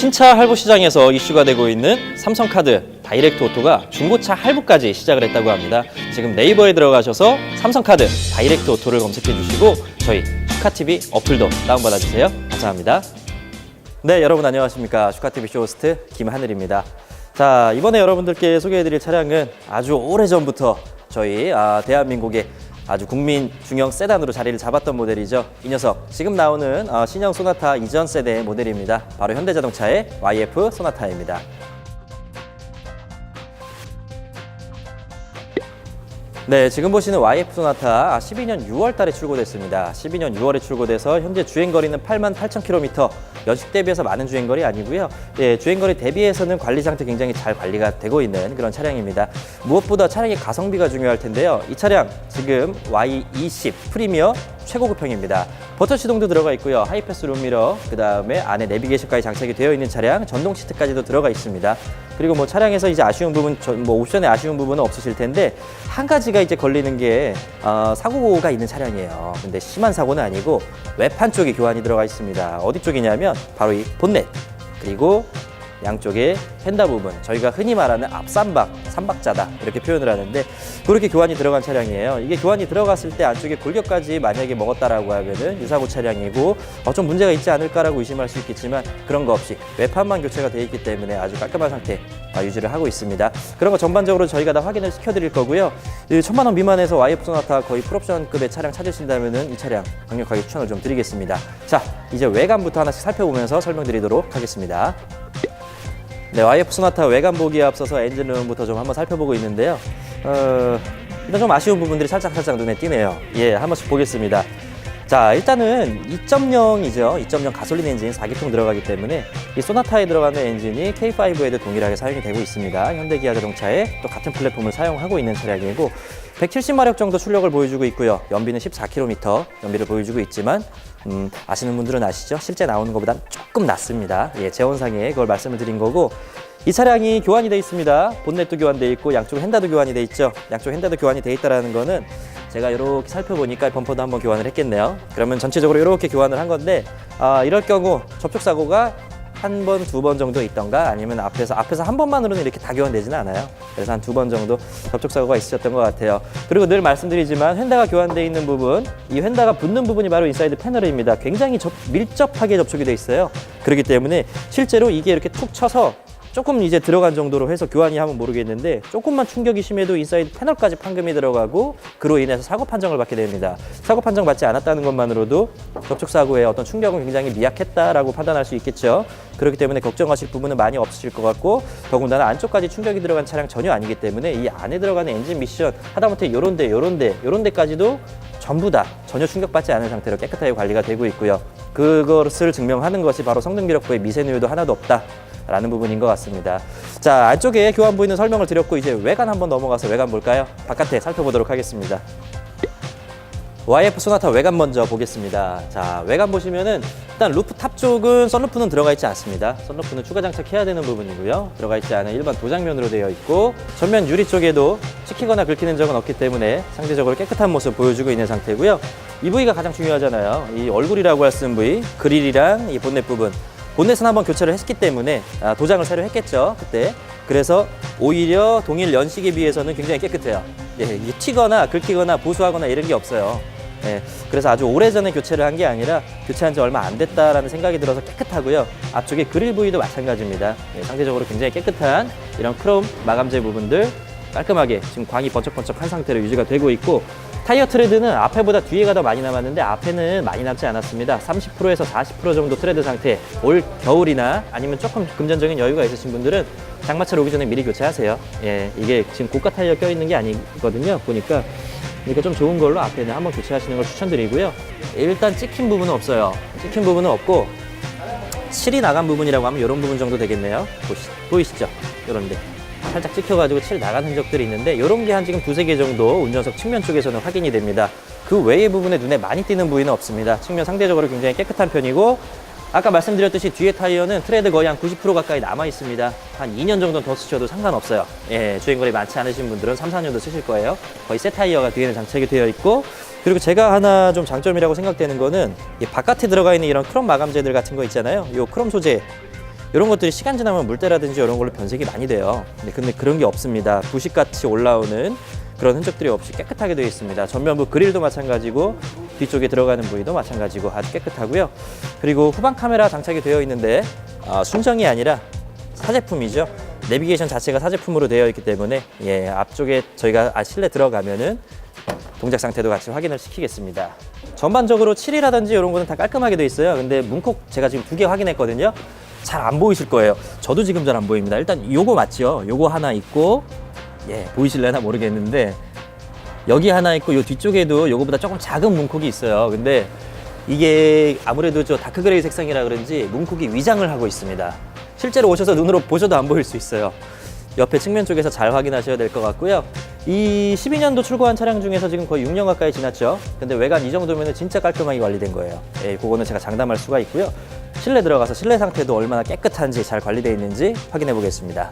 신차 할부 시장에서 이슈가 되고 있는 삼성카드 다이렉트 오토가 중고차 할부까지 시작을 했다고 합니다. 지금 네이버에 들어가셔서 삼성카드 다이렉트 오토를 검색해 주시고 저희 슈카TV 어플도 다운받아 주세요. 감사합니다. 네, 여러분 안녕하십니까. 슈카TV 쇼호스트 김하늘입니다. 자, 이번에 여러분들께 소개해 드릴 차량은 아주 오래전부터 저희 아, 대한민국의 아주 국민 중형 세단으로 자리를 잡았던 모델이죠. 이 녀석 지금 나오는 어, 신형 소나타 이전 세대의 모델입니다. 바로 현대자동차의 YF 소나타입니다. 네, 지금 보시는 YF 소나타 12년 6월 달에 출고됐습니다. 12년 6월에 출고돼서 현재 주행 거리는 8만 8천 킬로미터. 연식 대비해서 많은 주행 거리 아니고요. 예, 주행 거리 대비해서는 관리 상태 굉장히 잘 관리가 되고 있는 그런 차량입니다. 무엇보다 차량의 가성비가 중요할 텐데요. 이 차량 지금 Y20 프리미어 최고급형입니다. 버터 시동도 들어가 있고요. 하이패스 룸미러, 그 다음에 안에 내비게이션까지 장착이 되어 있는 차량, 전동 시트까지도 들어가 있습니다. 그리고 뭐 차량에서 이제 아쉬운 부분, 저- 뭐 옵션에 아쉬운 부분은 없으실 텐데 한 가지가 이제 걸리는 게 어, 사고가 있는 차량이에요. 근데 심한 사고는 아니고 외판 쪽에 교환이 들어가 있습니다. 어디 쪽이냐면 바로 이 본넷 그리고 양쪽에 펜다 부분 저희가 흔히 말하는 앞삼박 삼박자다 이렇게 표현을 하는데 그렇게 교환이 들어간 차량이에요. 이게 교환이 들어갔을 때 안쪽에 골격까지 만약에 먹었다라고 하면은 유사고 차량이고 어, 좀 문제가 있지 않을까라고 의심할 수 있겠지만 그런 거 없이 외판만 교체가 되어 있기 때문에 아주 깔끔한 상태 아, 유지를 하고 있습니다. 그런 거 전반적으로 저희가 다 확인을 시켜드릴 거고요. 이 천만 원 미만에서 YF 소나타 거의 풀옵션급의 차량 찾으신다면은 이 차량 강력하게 추천을 좀 드리겠습니다. 자 이제 외관부터 하나씩 살펴보면서 설명드리도록 하겠습니다 네, YF 소나타 외관 보기에 앞서서 엔진룸부터 좀 한번 살펴보고 있는데요. 어, 일단 좀 아쉬운 부분들이 살짝 살짝 눈에 띄네요. 예, 한 번씩 보겠습니다. 자, 일단은 2.0이죠. 2.0 가솔린 엔진 4기통 들어가기 때문에 이 소나타에 들어가는 엔진이 K5에도 동일하게 사용이 되고 있습니다. 현대기아 자동차에 또 같은 플랫폼을 사용하고 있는 차량이고 170마력 정도 출력을 보여주고 있고요. 연비는 14km 연비를 보여주고 있지만 음, 아시는 분들은 아시죠? 실제 나오는 것보다 조금 낮습니다. 예, 재원상에 그걸 말씀을 드린 거고 이 차량이 교환이 돼 있습니다. 본넷도 교환돼 있고 양쪽 핸다도 교환이 돼 있죠. 양쪽 핸다도 교환이 돼 있다라는 거는 제가 이렇게 살펴보니까 범퍼도 한번 교환을 했겠네요. 그러면 전체적으로 이렇게 교환을 한 건데 아, 이럴 경우 접촉 사고가 한 번, 두 번 정도 있던가 아니면 앞에서 앞에서 한 번만으로는 이렇게 다 교환되지는 않아요. 그래서 한 두 번 정도 접촉 사고가 있으셨던 것 같아요. 그리고 늘 말씀드리지만 휀다가 교환되어 있는 부분, 이 휀다가 붙는 부분이 바로 인사이드 패널입니다. 굉장히 접- 밀접하게 접촉이 돼 있어요. 그렇기 때문에 실제로 이게 이렇게 툭 쳐서 조금 이제 들어간 정도로 해서 교환이 하면 모르겠는데 조금만 충격이 심해도 인사이드 패널까지 판금이 들어가고 그로 인해서 사고 판정을 받게 됩니다. 사고 판정 받지 않았다는 것만으로도 접촉 사고의 어떤 충격은 굉장히 미약했다라고 판단할 수 있겠죠. 그렇기 때문에 걱정하실 부분은 많이 없으실 것 같고 더군다나 안쪽까지 충격이 들어간 차량 전혀 아니기 때문에 이 안에 들어가는 엔진 미션 하다못해 요런데 요런데 요런데까지도 전부 다 전혀 충격받지 않은 상태로 깨끗하게 관리가 되고 있고요. 그것을 증명하는 것이 바로 성능기록부에 미세누유도 하나도 없다. 라는 부분인 것 같습니다. 자, 안쪽에 교환 부위는 설명을 드렸고 이제 외관 한번 넘어가서 외관 볼까요? 바깥에 살펴보도록 하겠습니다. YF 소나타 외관 먼저 보겠습니다. 자, 외관 보시면은 일단 루프 탑 쪽은 썬루프는 들어가 있지 않습니다. 썬루프는 추가 장착해야 되는 부분이고요. 들어가 있지 않은 일반 도장면으로 되어 있고 전면 유리 쪽에도 찍히거나 긁히는 적은 없기 때문에 상대적으로 깨끗한 모습 보여주고 있는 상태고요. 이 부위가 가장 중요하잖아요. 이 얼굴이라고 할 수 있는 부위, 그릴이랑 이 본넷 부분. 본넷은 한번 교체를 했기 때문에 아, 도장을 새로 했겠죠 그때. 그래서 오히려 동일 연식에 비해서는 굉장히 깨끗해요. 예, 이게 튀거나 긁히거나 보수하거나 이런 게 없어요. 예, 그래서 아주 오래전에 교체를 한 게 아니라 교체한 지 얼마 안 됐다라는 생각이 들어서 깨끗하고요. 앞쪽에 그릴 부위도 마찬가지입니다. 예, 상대적으로 굉장히 깨끗한 이런 크롬 마감재 부분들 깔끔하게 지금 광이 번쩍번쩍한 상태로 유지가 되고 있고 타이어 트레드는 앞에보다 뒤에가 더 많이 남았는데 앞에는 많이 남지 않았습니다. 30%에서 40% 정도 트레드 상태. 올 겨울이나 아니면 조금 금전적인 여유가 있으신 분들은 장마철 오기 전에 미리 교체하세요. 예, 이게 지금 고가 타이어 껴 있는 게 아니거든요. 보니까 그러니까 좀 좋은 걸로 앞에는 한번 교체하시는 걸 추천드리고요. 일단 찍힌 부분은 없어요. 찍힌 부분은 없고 칠이 나간 부분이라고 하면 이런 부분 정도 되겠네요. 보시, 보이시죠? 이런데. 살짝 찍혀가지고 칠 나간 흔적들이 있는데 이런 게 한 지금 두세 개 정도 운전석 측면 쪽에서는 확인이 됩니다. 그 외의 부분에 눈에 많이 띄는 부위는 없습니다. 측면 상대적으로 굉장히 깨끗한 편이고 아까 말씀드렸듯이 뒤에 타이어는 트레드 거의 한 90% 가까이 남아 있습니다. 한 2년 정도 더 쓰셔도 상관없어요. 예, 주행거리 많지 않으신 분들은 3, 4년도 쓰실 거예요. 거의 새 타이어가 뒤에는 장착이 되어 있고 그리고 제가 하나 좀 장점이라고 생각되는 거는 이 바깥에 들어가 있는 이런 크롬 마감재들 같은 거 있잖아요. 이 크롬 소재 이런 것들이 시간 지나면 물때라든지 이런 걸로 변색이 많이 돼요. 근데, 근데 그런 게 없습니다. 부식같이 올라오는 그런 흔적들이 없이 깨끗하게 되어 있습니다. 전면부 그릴도 마찬가지고 뒤쪽에 들어가는 부위도 마찬가지고 아주 깨끗하고요. 그리고 후방 카메라 장착이 되어 있는데 아, 순정이 아니라 사제품이죠. 내비게이션 자체가 사제품으로 되어 있기 때문에 예, 앞쪽에 저희가 아, 실내 들어가면은 동작 상태도 같이 확인을 시키겠습니다. 전반적으로 칠이라든지 이런 거는 다 깔끔하게 돼 있어요. 근데 문콕 제가 지금 두 개 확인했거든요. 잘 안 보이실 거예요. 저도 지금 잘 안 보입니다. 일단 요거 맞죠? 요거 하나 있고 예, 보이실래나 모르겠는데 여기 하나 있고 요 뒤쪽에도 요거보다 조금 작은 문콕이 있어요. 근데 이게 아무래도 저 다크 그레이 색상이라 그런지 문콕이 위장을 하고 있습니다. 실제로 오셔서 눈으로 보셔도 안 보일 수 있어요. 옆에 측면 쪽에서 잘 확인하셔야 될 것 같고요. 이 12년도 출고한 차량 중에서 지금 거의 6년 가까이 지났죠. 근데 외관 이 정도면 진짜 깔끔하게 관리된 거예요. 예, 그거는 제가 장담할 수가 있고요. 실내 들어가서 실내 상태도 얼마나 깨끗한지 잘 관리되어 있는지 확인해 보겠습니다.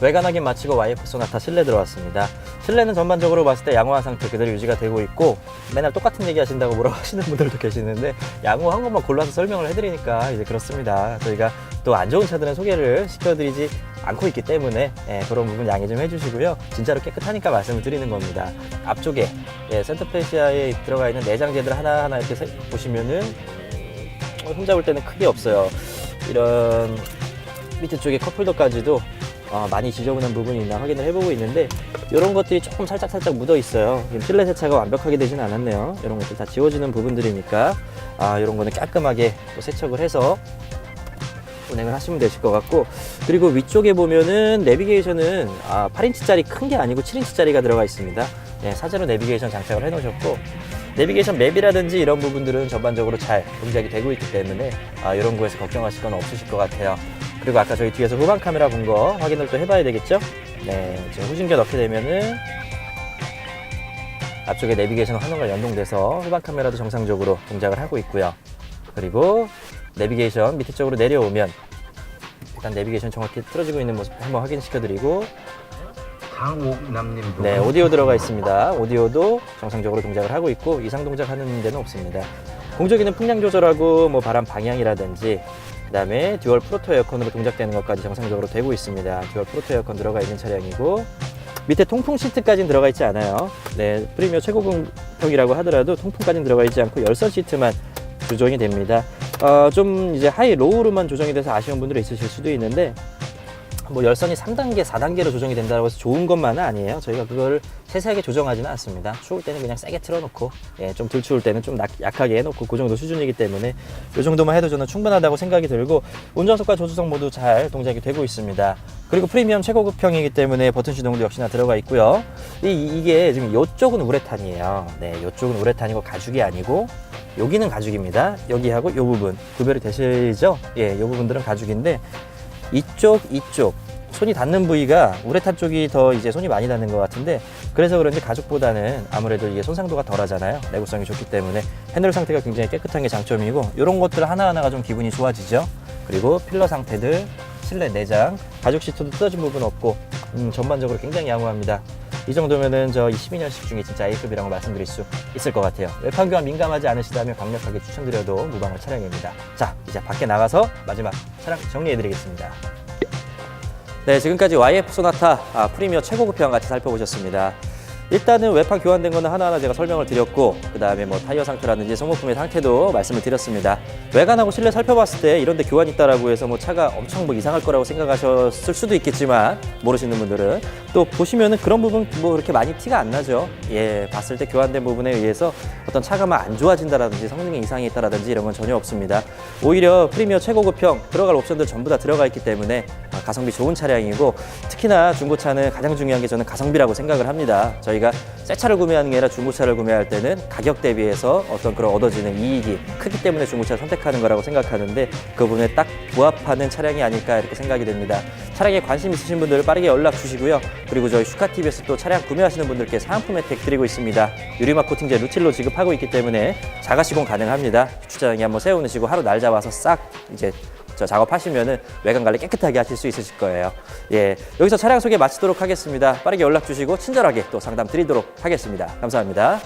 외관 확인 마치고 YF 소나타 실내 들어왔습니다. 실내는 전반적으로 봤을 때 양호한 상태 그대로 유지가 되고 있고 맨날 똑같은 얘기 하신다고 뭐라고 하시는 분들도 계시는데 양호한 것만 골라서 설명을 해드리니까 이제 그렇습니다. 저희가 또 안 좋은 차들은 소개를 시켜드리지 않고 있기 때문에 예, 그런 부분 양해 좀 해주시고요. 진짜로 깨끗하니까 말씀을 드리는 겁니다. 앞쪽에 예, 센터페시아에 들어가 있는 내장재들 하나하나 이렇게 세- 보시면은 어, 볼 때는 크게 없어요. 이런 밑에 쪽에 컵홀더까지도 어, 많이 지저분한 부분이 있나 확인을 해보고 있는데 이런 것들이 조금 살짝 살짝 묻어 있어요. 실내 세차가 완벽하게 되진 않았네요. 이런 것들 다 지워지는 부분들이니까 아 이런 거는 깔끔하게 또 세척을 해서 운행을 하시면 되실 것 같고 그리고 위쪽에 보면은 내비게이션은 아, 8인치짜리 큰 게 아니고 7인치짜리가 들어가 있습니다. 네, 사제로 내비게이션 장착을 해놓으셨고 내비게이션 맵이라든지 이런 부분들은 전반적으로 잘 동작이 되고 있기 때문에 아, 이런 거에서 걱정하실 건 없으실 것 같아요. 그리고 아까 저희 뒤에서 후방 카메라 본 거 확인을 또 해봐야 되겠죠? 네, 지금 후진겨 넣게 되면은 앞쪽에 내비게이션 화면과 연동돼서 후방 카메라도 정상적으로 동작을 하고 있고요. 그리고 내비게이션 밑에 쪽으로 내려오면 일단 내비게이션 정확히 틀어지고 있는 모습 한번 확인시켜드리고 강옥남님도 네 오디오 들어가 있습니다. 오디오도 정상적으로 동작을 하고 있고 이상 동작하는 데는 없습니다. 공조기는 풍량 조절하고 뭐 바람 방향이라든지 그 다음에 듀얼 프로토 에어컨으로 동작되는 것까지 정상적으로 되고 있습니다. 듀얼 프로토 에어컨 들어가 있는 차량이고 밑에 통풍 시트까지는 들어가 있지 않아요. 네, 프리미어 최고급형이라고 하더라도 통풍까지는 들어가 있지 않고 열선 시트만 조정이 됩니다. 어, 좀 이제 하이 로우로만 조정이 돼서 아쉬운 분들이 있으실 수도 있는데 뭐 열선이 3단계, 4단계로 조정이 된다고 해서 좋은 것만은 아니에요. 저희가 그거를 세세하게 조정하지는 않습니다. 추울 때는 그냥 세게 틀어놓고, 예, 좀 덜 추울 때는 좀 낙- 약하게 해놓고 그 정도 수준이기 때문에 이 정도만 해도 저는 충분하다고 생각이 들고 운전석과 조수석 모두 잘 동작이 되고 있습니다. 그리고 프리미엄 최고급형이기 때문에 버튼 시동도 역시나 들어가 있고요. 이, 이게 지금 이쪽은 우레탄이에요. 네, 이쪽은 우레탄이고 가죽이 아니고 여기는 가죽입니다. 여기하고 이 부분 구별이 되시죠? 예, 이 부분들은 가죽인데 이쪽, 이쪽 손이 닿는 부위가 우레탄 쪽이 더 이제 손이 많이 닿는 것 같은데 그래서 그런지 가죽보다는 아무래도 이게 손상도가 덜하잖아요. 내구성이 좋기 때문에 핸들 상태가 굉장히 깨끗한 게 장점이고 이런 것들 하나하나가 좀 기분이 좋아지죠. 그리고 필러 상태들, 실내 내장, 가죽 시트도 뜯어진 부분 없고 음, 전반적으로 굉장히 양호합니다. 이 정도면은 저 22년식 중에 진짜 A급이라고 말씀드릴 수 있을 것 같아요. 외판 교환 민감하지 않으시다면 강력하게 추천드려도 무방할 차량입니다. 자, 이제 밖에 나가서 마지막 차량 정리해드리겠습니다. 네, 지금까지 YF 소나타 아, 프리미어 최고급형 같이 살펴보셨습니다. 일단은 외판 교환된 거는 하나하나 제가 설명을 드렸고 그 다음에 뭐 타이어 상태라든지 소모품의 상태도 말씀을 드렸습니다. 외관하고 실내 살펴봤을 때 이런 데 교환 있다라고 해서 뭐 차가 엄청 뭐 이상할 거라고 생각하셨을 수도 있겠지만 모르시는 분들은 또 보시면은 그런 부분 뭐 그렇게 많이 티가 안 나죠. 예, 봤을 때 교환된 부분에 의해서 어떤 차가 막안 좋아진다라든지 성능에 이상이 있다라든지 이런 건 전혀 없습니다. 오히려 프리미어 최고급형 들어갈 옵션들 전부 다 들어가 있기 때문에 아, 가성비 좋은 차량이고 특히나 중고차는 가장 중요한 게 저는 가성비라고 생각을 합니다. 저희가 새 차를 구매하는 게 아니라 중고차를 구매할 때는 가격 대비해서 어떤 그런 얻어지는 이익이 크기 때문에 중고차를 선택하는 거라고 생각하는데 그 부분에 딱 부합하는 차량이 아닐까 이렇게 생각이 됩니다. 차량에 관심 있으신 분들 빠르게 연락 주시고요. 그리고 저희 슈카TV에서 또 차량 구매하시는 분들께 사은품 혜택 드리고 있습니다. 유리막 코팅제 루틸로 지급하고 있기 때문에 자가 시공 가능합니다. 주차장에 한번 세워놓으시고 하루 날 잡아서 싹 이제 저 작업하시면은 외관 관리 깨끗하게 하실 수 있으실 거예요. 예, 여기서 차량 소개 마치도록 하겠습니다. 빠르게 연락 주시고 친절하게 또 상담 드리도록 하겠습니다. 감사합니다.